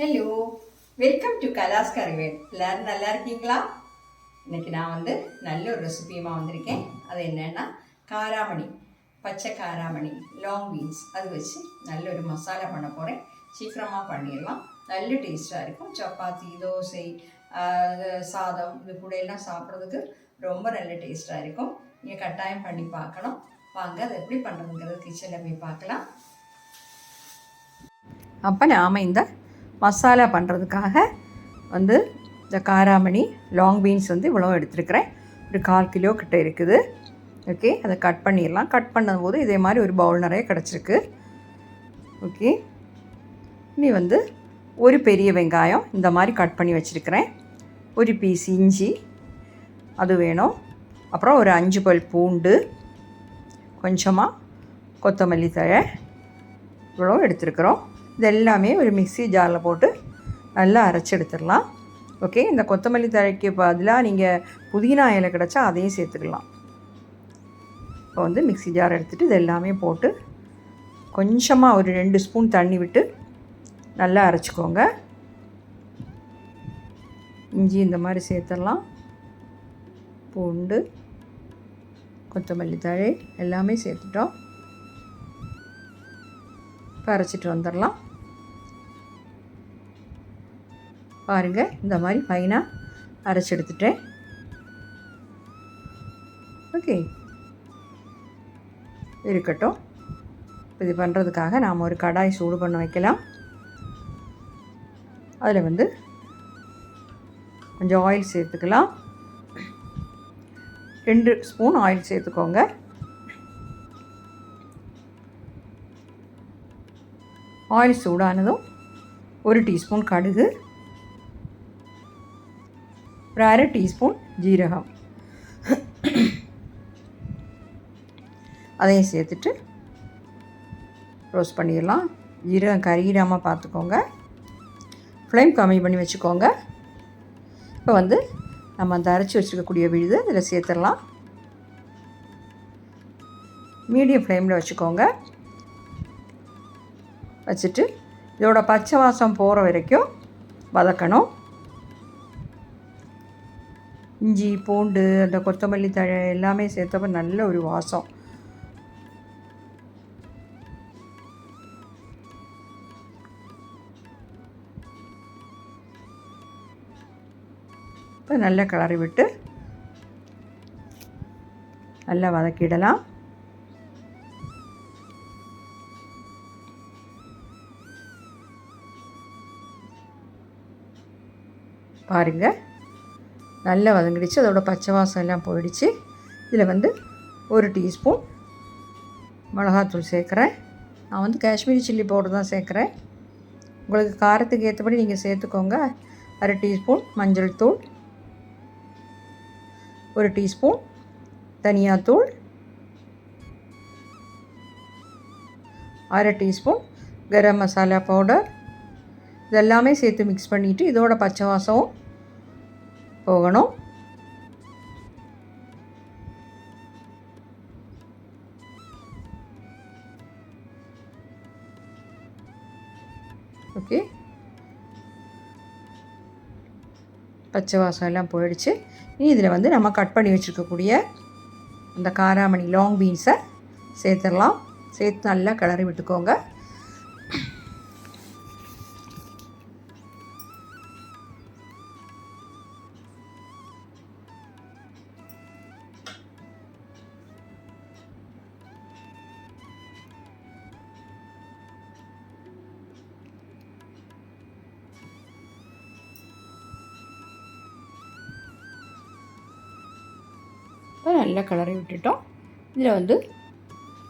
Hello welcome to கலாஸ் கருவேல் எல்லாரும் நல்லா இருக்கீங்களா இன்னைக்கு நான் வந்து நல்ல ஒரு ரெசிபியுமா வந்திருக்கேன் அது என்னன்னா காராமணி பச்சை காராமணி லாங் பீன்ஸ் அது வச்சு நல்ல ஒரு மசாலா பண்ண போகிறேன் சீக்கிரமாக பண்ணிடலாம் நல்ல டேஸ்ட்டாக இருக்கும் சப்பாத்தி தோசை ஆஹ், சாதம் இது கூட எல்லாம் சாப்பிட்றதுக்கு ரொம்ப நல்ல டேஸ்ட்டாக இருக்கும் நீங்கள் கட்டாயம் பண்ணி பார்க்கணும் வாங்க அதை எப்படி பண்ணுறதுங்கிறது கிச்சனில் போய் பார்க்கலாம் அப்போ நாம் இந்த மசாலா பண்ணுறதுக்காக வந்து இந்த காராமணி லாங் பீன்ஸ் வந்து இவ்வளோ எடுத்துருக்கிறேன். ஒரு கால் கிலோ கிட்ட இருக்குது. ஓகே அதை கட் பண்ணிடலாம். கட் பண்ணும்போது இதே மாதிரி ஒரு பவுல் நிறைய கிடச்சிருக்கு. ஓகே இனி வந்து ஒரு பெரிய வெங்காயம் இந்த மாதிரி கட் பண்ணி வச்சுருக்கிறேன். ஒரு பீஸ் இஞ்சி அது வேணும். அப்புறம் ஒரு அஞ்சு பல் பூண்டு கொஞ்சமாக கொத்தமல்லி தழை இவ்வளோ எடுத்துருக்குறோம். இதெல்லாமே ஒரு மிக்ஸி ஜாரில் போட்டு நல்லா அரைச்சி எடுத்துடலாம். ஓகே இந்த கொத்தமல்லி தழைக்கு பதிலாக நீங்கள் புதினா இலை கிடச்சா அதையும் சேர்த்துக்கலாம். இப்போ வந்து மிக்ஸி ஜார் எடுத்துகிட்டு இது எல்லாமே போட்டு கொஞ்சமாக ஒரு ரெண்டு ஸ்பூன் தண்ணி விட்டு நல்லா அரைச்சிக்கோங்க. இஞ்சி இந்த மாதிரி சேர்த்துடலாம். பூண்டு கொத்தமல்லி தழை எல்லாமே சேர்த்துட்டோம். இப்போ அரைச்சிட்டு வந்துடலாம். பாருங்கள் இந்த மாதிரி ஃபைனாக அரைச்சி எடுத்துட்டேன். ஓகே இருக்கட்டும். இப்போ இது பண்ணுறதுக்காக நாம் ஒரு கடாய் சூடு பண்ண வைக்கலாம். அதில் வந்து கொஞ்சம் ஆயில் சேர்த்துக்கலாம். ரெண்டு ஸ்பூன் ஆயில் சேர்த்துக்கோங்க. ஆயில் சூடானதும் ஒரு டீஸ்பூன் கடுகு. ஒரு அரை டீஸ்பூன் ஜீரகம். அதையும் சேர்த்துட்டு ரோஸ்ட் பண்ணிடலாம். ஜீரகம் கருகிடாமல் பார்த்துக்கோங்க. ஃப்ளேம் கம்மி பண்ணி வச்சுக்கோங்க. இப்போ வந்து நம்ம அந்த அரைச்சி வச்சுருக்கக்கூடிய விழுது இதில் சேர்த்துடலாம். மீடியம் ஃப்ளேமில் வச்சுக்கோங்க. வச்சுட்டு இதோட பச்சை வாசம் போகிற வரைக்கும் வதக்கணும். இஞ்சி பூண்டு அந்த கொத்தமல்லி தழை எல்லாமே சேர்த்தப்ப நல்ல ஒரு வாசம். இப்போ நல்லா கிளறி விட்டு நல்லா வதக்கிடலாம். பாருங்கள் நல்லா வதங்கிடுச்சு. அதோட பச்சை வாசம் எல்லாம் போயிடுச்சு. இதில் வந்து ஒரு டீஸ்பூன் மிளகாத்தூள் சேர்க்குறேன். நான் வந்து காஷ்மீரி சில்லி பவுடர் தான் சேர்க்குறேன். உங்களுக்கு காரத்துக்கு ஏற்றபடி நீங்கள் சேர்த்துக்கோங்க. அரை டீஸ்பூன் மஞ்சள் தூள் ஒரு டீஸ்பூன் தனியாத்தூள் அரை டீஸ்பூன் கரம் மசாலா பவுடர். இதெல்லாமே சேர்த்து மிக்ஸ் பண்ணிவிட்டு இதோட பச்சை வாசமும் போகணும் ஓகே பச்சை வாசம் எல்லாம் போயிடுச்சு இனி இதில் வந்து நம்ம கட் பண்ணி வச்சுருக்கக்கூடிய அந்த காராமணி லாங் பீன்ஸை சேர்த்துடலாம் சேர்த்து நல்லா கிளறி விட்டுக்கோங்க அதை நல்லா கிளறி விட்டுட்டோம். இதில் வந்து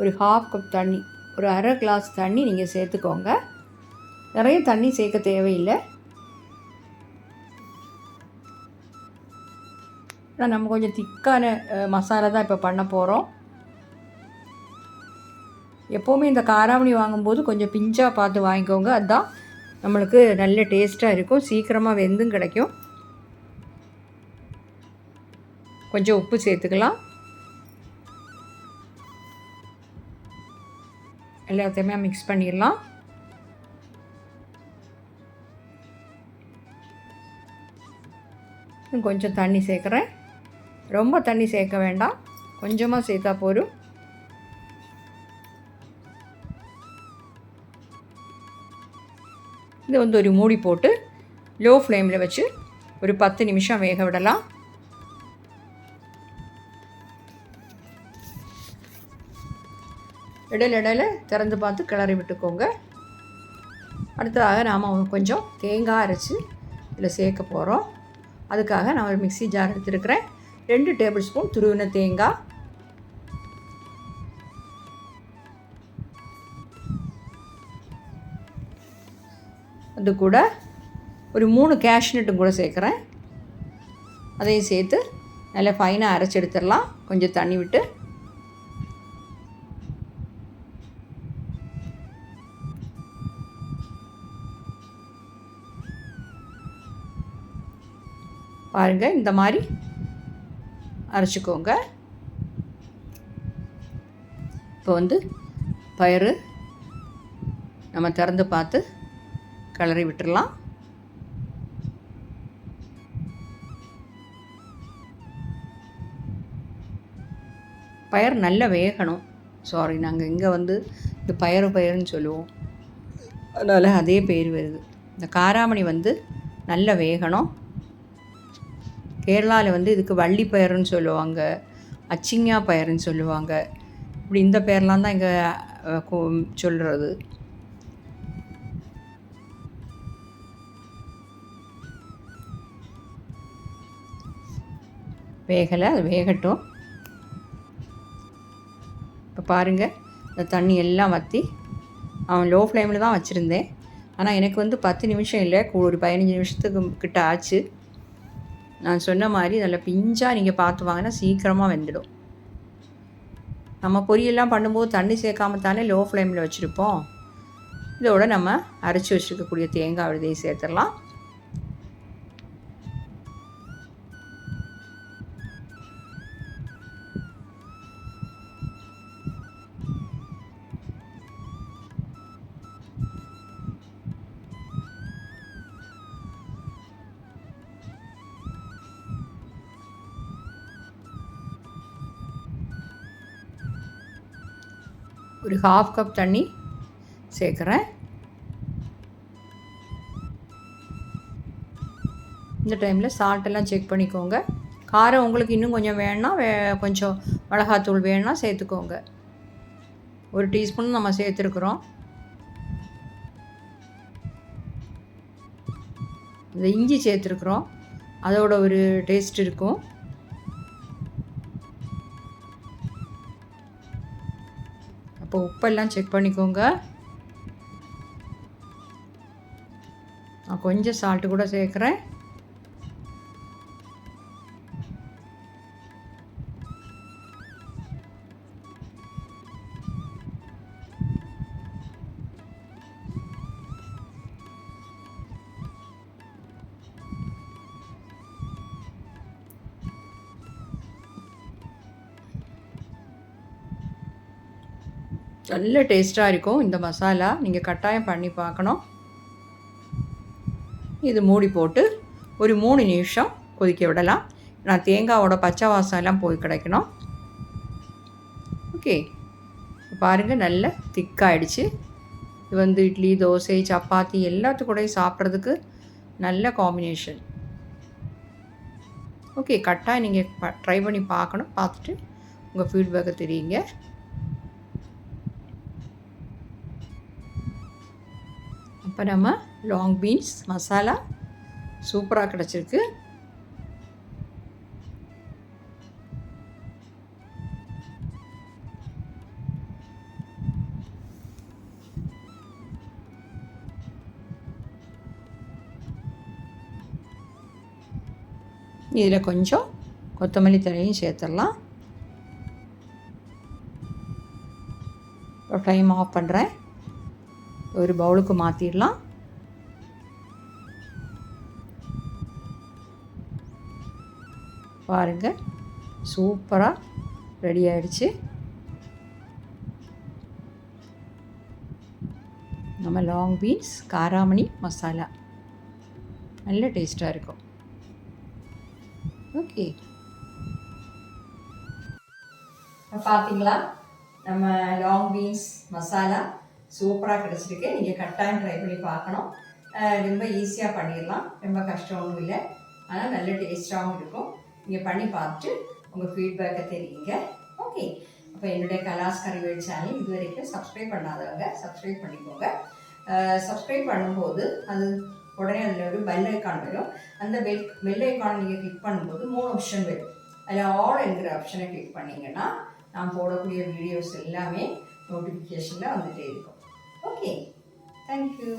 ஒரு ஹாஃப் கப் தண்ணி ஒரு அரை கிளாஸ் தண்ணி நீங்கள் சேர்த்துக்கோங்க. நிறைய தண்ணி சேர்க்க தேவையில்லை. ஆனால் நம்ம கொஞ்சம் திக்கான மசாலா தான் இப்போ பண்ண போகிறோம் எப்போவுமே இந்த காராமணி வாங்கும்போது கொஞ்சம் பிஞ்சாக பார்த்து வாங்கிக்கோங்க. அதுதான் நம்மளுக்கு நல்ல டேஸ்ட்டாக இருக்கும். சீக்கிரமாக வெந்தும் கிடைக்கும். கொஞ்சம் உப்பு சேர்த்துக்கலாம். எல்லாத்தையுமே மிக்ஸ் பண்ணிடலாம். கொஞ்சம் தண்ணி சேர்க்குறேன். ரொம்ப தண்ணி சேர்க்க வேண்டாம். கொஞ்சமாக சேர்த்தா போதும். இது வந்து ஒரு மூடி போட்டு லோ ஃப்ளேமில் வச்சு ஒரு பத்து நிமிஷம் வேக விடலாம். இடையில இடையில திறந்து பார்த்து கிளறி விட்டுக்கோங்க. அடுத்ததாக நாம் கொஞ்சம் தேங்காய் அரைச்சி இதில் சேர்க்க போகிறோம் அதுக்காக நான் ஒரு மிக்ஸி ஜார் எடுத்துருக்கிறேன். ரெண்டு டேபிள் ஸ்பூன் துருவின தேங்காய். அது கூட ஒரு மூணு கேஷ்நட்டும் கூட சேர்க்குறேன். அதையும் சேர்த்து நல்லா ஃபைனாக அரைச்சி எடுத்துடலாம். கொஞ்சம் தண்ணி விட்டு பாருங்கள் இந்த மாதிரி அரைச்சிக்கோங்க. இப்போ வந்து பயிறு நம்ம திறந்து பார்த்து கிளறி விட்டுடலாம் பயிர் நல்லா வேகணும். சாரி நாங்கள் இங்கே வந்து இந்த பயறு பயிர்னு சொல்லுவோம். அதனால் அதே பேர் வருது. இந்த காராமணி வந்து நல்லா வேகணும். கேரளாவில் வந்து இதுக்கு வள்ளி பயிர்னு சொல்லுவாங்க அச்சிங்கா பயிர்னு சொல்லுவாங்க. இப்படி இந்த பேர்லாம் தான் இங்கே சொல்கிறது வேகலை அது வேகட்டும். இப்போ பாருங்கள் இந்த தண்ணி எல்லாம் வற்றி அவன் லோ ஃப்ளேமில் தான் வச்சுருந்தேன். ஆனால் எனக்கு வந்து பத்து நிமிஷம் இல்லை ஒரு பதினஞ்சு நிமிஷத்துக்கு கிட்ட ஆச்சு. நான் சொன்ன மாதிரி நல்லா பிஞ்சாக நீங்கள் பார்த்து வாங்கினா சீக்கிரமாக வெந்துடும். நம்ம பொரியெல்லாம் பண்ணும்போது தண்ணி சேர்க்காம தானே லோ ஃப்ளேமில் வச்சுருப்போம். இதோட நம்ம அரைச்சி வச்சுருக்கக்கூடிய தேங்காய் விழுதையும் சேர்த்துடலாம். ஒரு ஹாஃப் கப் தண்ணி சேர்க்குறேன். இந்த டைமில் சால்ட்டெல்லாம் செக் பண்ணிக்கோங்க. காரம் உங்களுக்கு இன்னும் கொஞ்சம் வேணும்னா வே கொஞ்சம் மிளகாத்தூள் வேணும்னா சேர்த்துக்கோங்க. ஒரு டீஸ்பூன் நம்ம சேர்த்துருக்குறோம். இந்த இஞ்சி சேர்த்துருக்குறோம். அதோட ஒரு டேஸ்ட் இருக்கும். இப்போ உப்பெல்லாம் செக் பண்ணிக்கோங்க. நான் கொஞ்சம் சால்ட்டு கூட சேர்க்குறேன். நல்ல டேஸ்ட்டாக இருக்கும். இந்த மசாலா நீங்கள் கட்டாயம் பண்ணி பார்க்கணும். இது மூடி போட்டு ஒரு மூணு நிமிஷம் கொதிக்க விடலாம். நான் தேங்காவோட பச்சை வாசம் எல்லாம் போய் கிடைக்கணும். ஓகே பாருங்கள் நல்ல திக்காயிடுச்சு இது வந்து இட்லி தோசை சப்பாத்தி எல்லாத்துக்கூடையும் சாப்பிட்றதுக்கு நல்ல காம்பினேஷன் ஓகே கட்டாயம் நீங்கள் ட்ரை பண்ணி பார்க்கணும். பார்த்துட்டு உங்கள் ஃபீட்பேக்கை தெரியுங்க. இப்போ நம்ம லாங் பீன்ஸ் மசாலா சூப்பராக கிடச்சிருக்கு. இதில் கொஞ்சம் கொத்தமல்லி தழையும் சேர்த்துடலாம். இப்போ ஃப்ளைம் ஆஃப் பண்ணுறேன் ஒரு பவுலுக்கு மாற்றிடலாம் பாருங்கள் சூப்பராக ரெடி ஆயிடுச்சு. நம்ம லாங் பீன்ஸ் காராமணி மசாலா. நல்ல டேஸ்ட்டாக இருக்கும். ஓகே பார்த்தீங்களா நம்ம லாங் பீன்ஸ் மசாலா. சூப்பராக கிடச்சிருக்கு. நீங்கள் கட்டாயம் ட்ரை பண்ணி பார்க்கணும். ரொம்ப ஈஸியாக பண்ணிடலாம். ரொம்ப கஷ்டம் ஒன்றும் இல்லை. ஆனால் நல்ல டேஸ்ட்டாகவும் இருக்கும். நீங்கள் பண்ணி பார்த்துட்டு உங்கள் ஃபீட்பேக்கை தெரியுங்க. ஓகே அப்போ என்னுடைய கலாஸ் கறிவேல் சேனல் இது வரைக்கும் சப்ஸ்கிரைப் பண்ணாதவங்க சப்ஸ்கிரைப் பண்ணிக்கோங்க. சப்ஸ்கிரைப் பண்ணும்போது அது உடனே அதில் ஒரு பெல் ஐக்கான் வரும். அந்த பெல் பெல் ஐக்கான் நீங்கள் கிளிக் பண்ணும்போது மூணு ஆப்ஷன் வரும். அதில் ஆல் என்கிற ஆப்ஷனை கிளிக் பண்ணிங்கன்னா நான் போடக்கூடிய வீடியோஸ் எல்லாமே நோட்டிஃபிகேஷனில் வந்துகிட்டே இருக்கும். Okay thank you